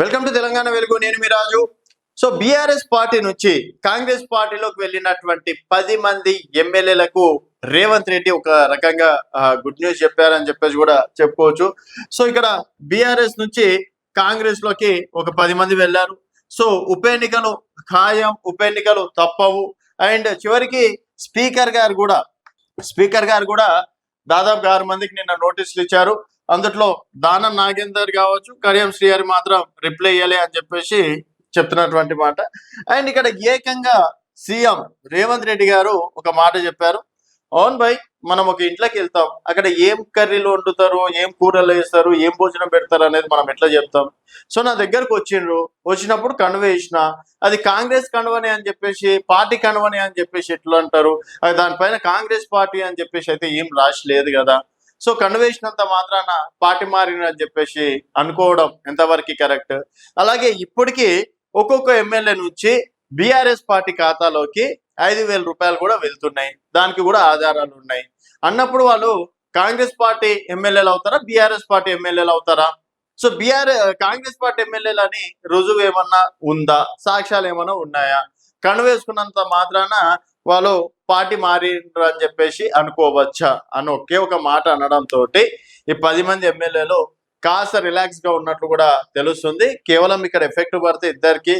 Welcome to Telangana Velugu నేను మీ Raju. So BRS party నుంచి కాంగ్రెస్ పార్టీలోకి వెళ్ళినటువంటి పది మంది ఎమ్మెల్యేలకు రేవంత్ రెడ్డి ఒక రకంగా గుడ్ న్యూస్ చెప్పారని చెప్పేసి కూడా చెప్పుకోవచ్చు. సో ఇక్కడ బీఆర్ఎస్ నుంచి కాంగ్రెస్లోకి ఒక పది మంది వెళ్ళారు. సో ఉప ఎన్నికలు ఖాయం ఉప ఎన్నికలు తప్పవు. అండ్ చివరికి స్పీకర్ గారు కూడా స్పీకర్ గారు కూడా దాదాపు ఆరు మందికి నిన్న నోటీసులు ఇచ్చారు. అందుట్లో దానం నాగేందర్ కావచ్చు కరియం శ్రీహరి మాత్రం రిప్లై ఇయ్యలే అని చెప్పేసి చెప్తున్నటువంటి మాట. అండ్ ఇక్కడ ఏకంగా సీఎం రేవంత్ రెడ్డి గారు ఒక మాట చెప్పారు. అవును భాయ్ మనం ఒక ఇంట్లోకి వెళ్తాం. అక్కడ ఏం కర్రీలు వండుతారు ఏం కూరలు వేస్తారు ఏం భోజనం పెడతారు అనేది మనం ఎట్లా చెప్తాం? సో నా దగ్గరకు వచ్చిండ్రు. వచ్చినప్పుడు కండువ వేసిన. అది కాంగ్రెస్ కండువని అని చెప్పేసి పార్టీ కండువని అని చెప్పేసి ఎట్లా అంటారు? అది దానిపైన కాంగ్రెస్ పార్టీ అని చెప్పేసి అయితే ఏం రాసి లేదు కదా. సో కన్వేషనంత మాత్రాన పార్టీ మారిన అని చెప్పేసి అనుకోవడం ఎంతవరకు కరెక్ట్? అలాగే ఇప్పటికీ ఒక్కొక్క ఎమ్మెల్యే నుంచి బీఆర్ఎస్ పార్టీ ఖాతాలోకి ఐదు వేల రూపాయలు కూడా వెళ్తున్నాయి. దానికి కూడా ఆధారాలు ఉన్నాయి. అన్నప్పుడు వాళ్ళు కాంగ్రెస్ పార్టీ ఎమ్మెల్యేలు అవుతారా? బీఆర్ఎస్ పార్టీ ఎమ్మెల్యేలు అవుతారా? సో బీఆర్ కాంగ్రెస్ పార్టీ ఎమ్మెల్యేలు అని రుజువు ఏమన్నా ఉందా? సాక్ష్యాలు ఏమన్నా ఉన్నాయా? కణవేసుకున్నంత మాత్రాన వాళ్ళు పార్టీ మారిండ్రు అని చెప్పేసి అనుకోవచ్చా అని ఒకే ఒక మాట అనడంతో ఈ పది మంది ఎమ్మెల్యేలు కాస్త రిలాక్స్గా ఉన్నట్లు కూడా తెలుస్తుంది. కేవలం ఇక్కడ ఎఫెక్ట్ పడితే ఇద్దరికి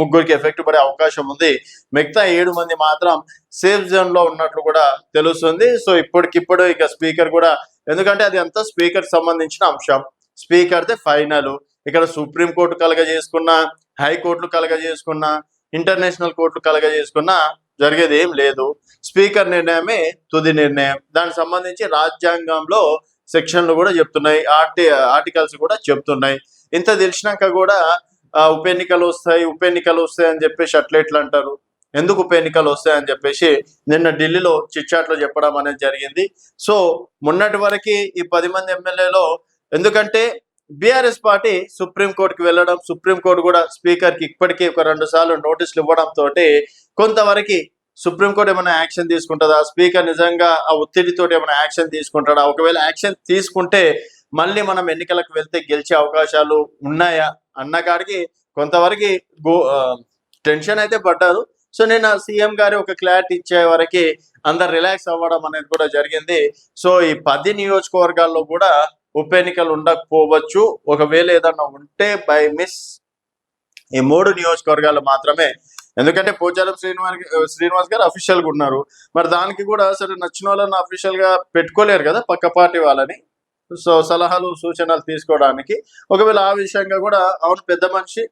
ముగ్గురికి ఎఫెక్ట్ పడే అవకాశం ఉంది. మిగతా ఏడు మంది మాత్రం సేఫ్ జోన్లో ఉన్నట్లు కూడా తెలుస్తుంది. సో ఇప్పటికిప్పుడు ఇక స్పీకర్ కూడా ఎందుకంటే అది అంతా స్పీకర్ సంబంధించిన అంశం. స్పీకర్ దే ఫైనల్. ఇక్కడ సుప్రీం కోర్టు కలగ చేసుకున్న హైకోర్టులు కలగ చేసుకున్న ఇంటర్నేషనల్ కోర్టులు కలగ చేసుకున్నా జరిగేది ఏం లేదు. స్పీకర్ నిర్ణయమే తుది నిర్ణయం. దానికి సంబంధించి రాజ్యాంగంలో సెక్షన్లు కూడా చెప్తున్నాయి. ఆర్టి ఆర్టికల్స్ కూడా చెప్తున్నాయి. ఇంత తెలిసినాక కూడా ఉప ఎన్నికలు వస్తాయి ఉప ఎన్నికలు వస్తాయి అని చెప్పేసి అట్లెట్లు అంటారు. ఎందుకు ఉప ఎన్నికలు వస్తాయని చెప్పేసి నిన్న ఢిల్లీలో చిట్చాట్లో చెప్పడం అనేది జరిగింది. సో మొన్నటి వరకు ఈ పది మంది ఎమ్మెల్యేలో ఎందుకంటే బీఆర్ఎస్ పార్టీ సుప్రీంకోర్టుకి వెళ్ళడం సుప్రీంకోర్టు కూడా స్పీకర్కి ఇప్పటికీ ఒక రెండు సార్లు నోటీసులు ఇవ్వడంతో కొంతవరకు సుప్రీంకోర్టు ఏమైనా యాక్షన్ తీసుకుంటుందా? స్పీకర్ నిజంగా ఆ ఒత్తిడితో ఏమైనా యాక్షన్ తీసుకుంటాడా? ఒకవేళ యాక్షన్ తీసుకుంటే మళ్ళీ మనం ఎన్నికలకు వెళ్తే గెలిచే అవకాశాలు ఉన్నాయా? అన్న కాడికి కొంతవరకు గో టెన్షన్ అయితే పడ్డారు. సో నేను సీఎం గారి ఒక క్లారిటీ ఇచ్చే వరకు అందరు రిలాక్స్ అవ్వడం అనేది కూడా జరిగింది. సో ఈ పది నియోజకవర్గాల్లో కూడా ఉప ఎన్నికలు ఉండకపోవచ్చు. ఒకవేళ ఏదన్నా ఉంటే బై మిస్ ఈ మూడు నియోజకవర్గాలు మాత్రమే. ఎందుకంటే పోచారం శ్రీనివాస్ శ్రీనివాస్ గారు అఫీషియల్గా ఉన్నారు. మరి దానికి కూడా సరే నచ్చిన వాళ్ళని అఫీషియల్గా పెట్టుకోలేరు కదా పక్క పార్టీ వాళ్ళని. సో సలహాలు సూచనలు తీసుకోవడానికి. ఒకవేళ ఆ విషయంగా కూడా అవును పెద్ద మనిషి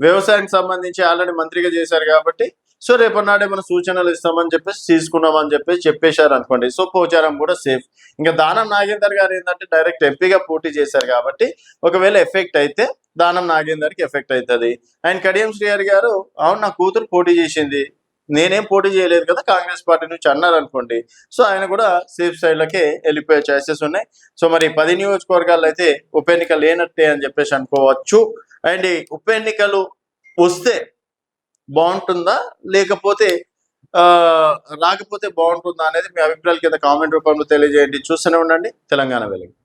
వ్యవసాయానికి సంబంధించి ఆల్రెడీ మంత్రిగా చేశారు కాబట్టి సో రేపటి మనం సూచనలు ఇస్తామని చెప్పేసి తీసుకున్నామని చెప్పేసి చెప్పేశారు అనుకోండి. సో పోచారం కూడా సేఫ్. ఇంకా దానం నాగేందర్ గారు ఏంటంటే డైరెక్ట్ ఎంపీగా పోటీ చేశారు కాబట్టి ఒకవేళ ఎఫెక్ట్ అయితే దానం నాగేందర్కి ఎఫెక్ట్ అవుతుంది. అండ్ కడియం శ్రీహరి గారు అవును నా కూతురు పోటీ చేసింది. నేనేం పోటీ చేయలేదు కదా కాంగ్రెస్ పార్టీ నుంచి అన్నారు అనుకోండి. సో ఆయన కూడా సేఫ్ సైడ్లకే వెళ్ళిపోయే ఛాన్సెస్ ఉన్నాయి. సో మరి పది నియోజకవర్గాల్లో అయితే ఉప ఎన్నిక లేనట్టే అని చెప్పేసి అనుకోవచ్చు. అండ్ ఉప ఎన్నికలు వస్తే బాగుంటుందా? లేకపోతే రాకపోతే బాగుంటుందా అనేది మీ అభిప్రాయాల కింద కామెంట్ రూపంలో తెలియజేయండి. చూస్తూనే ఉండండి. తెలంగాణ వెలుగు.